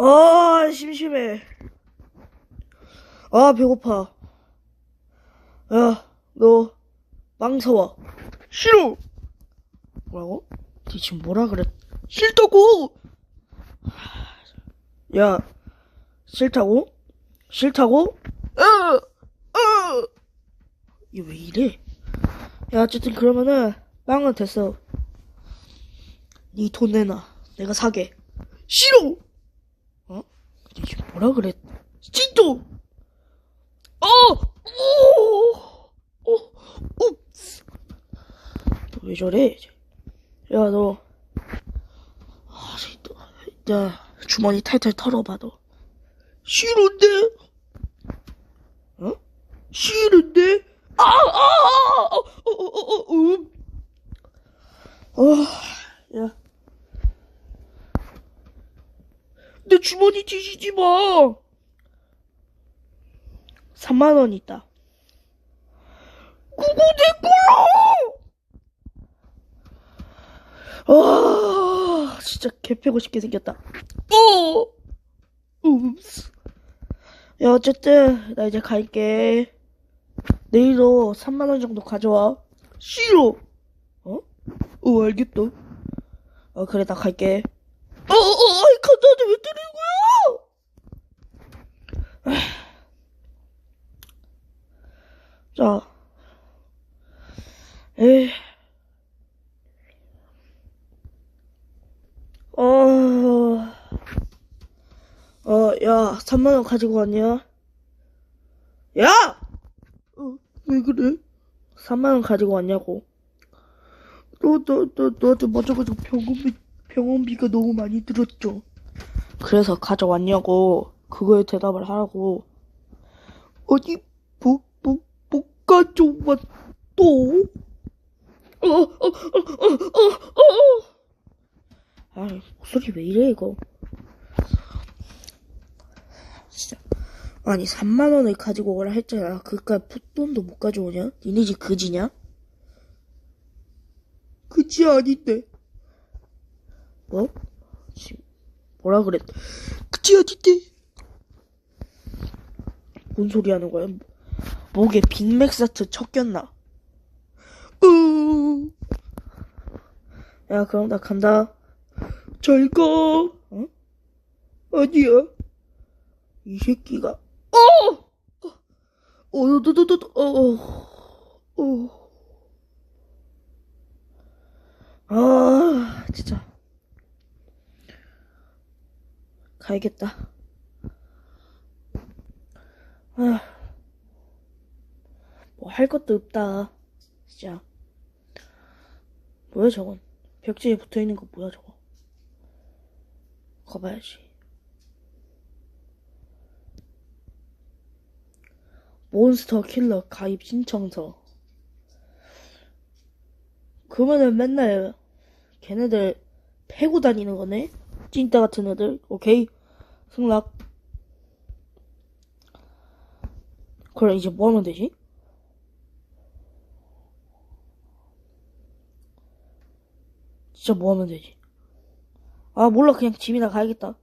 아, 심심해. 아, 배고파. 야, 너, 빵 사와. 싫어! 뭐라고? 니 지금 뭐라 그래? 싫다고! 야, 싫다고? 싫다고? 어! 어! 이게 왜 이래? 야, 어쨌든 그러면은, 빵은 됐어. 니 돈 내놔. 내가 사게. 싫어! 어? 니 지금 뭐라 그래? 진짜! 어! 오! 어! 옵스! 너왜 저래? 야, 너. 아, 또, 야, 주머니 탈탈 털어봐, 너. 싫은데? 어? 싫은데? 아, 아, 아, 어, 어, 어, 어, 음. 어, 야. 내 주머니 뒤지지 마! 3만 원 있다. 그거 내 거야! 와, 진짜 개패고 싶게 생겼다. 어! 음스. 야, 어쨌든, 나 이제 갈게. 내일도 3만원 정도 가져와. 싫어! 어? 어, 알겠다. 어, 그래, 나 갈게. 어, 어, 어, 아이, 간다는데 왜 때리는 거야? 아. 자. 에이. 어, 어, 야, 3만원 가지고 왔냐? 야! 어, 왜 그래? 3만원 가지고 왔냐고. 너, 너, 너, 너한테 맞아가지고 병원비, 병원비가 너무 많이 들었죠. 그래서 가져왔냐고. 그거에 대답을 하라고. 어디, 뭐, 뭐, 뭐 가져왔, 또? 어, 어, 어, 어, 어, 어, 어. 아이, 목소리 왜 이래, 이거. 진짜. 아니, 3만 원을 가지고 오라 했잖아. 그깟 풋돈도 못 가져오냐? 니네 집 그지냐? 그지 아닌데. 뭐? 지금, 뭐라 그랬, 그지 아닌데. 뭔 소리 하는 거야? 목에 빅맥사트 척겼나? 으. 야, 그럼 나 간다. 잘 가. 어? 아니야. 이 새끼가. 어! 어, 너, 너, 너, 너, 어, 어. 아, 진짜. 가야겠다. 아, 뭐할 것도 없다. 진짜. 뭐야, 저건? 벽지에 붙어 있는 거 뭐야, 저거? 가봐야지. 몬스터 킬러 가입 신청서. 그러면은 맨날 걔네들 패고 다니는 거네? 찐따 같은 애들. 오케이. 승락. 그럼 이제 뭐 하면 되지? 진짜 뭐 하면 되지? 아, 몰라. 그냥 집이나 가야겠다.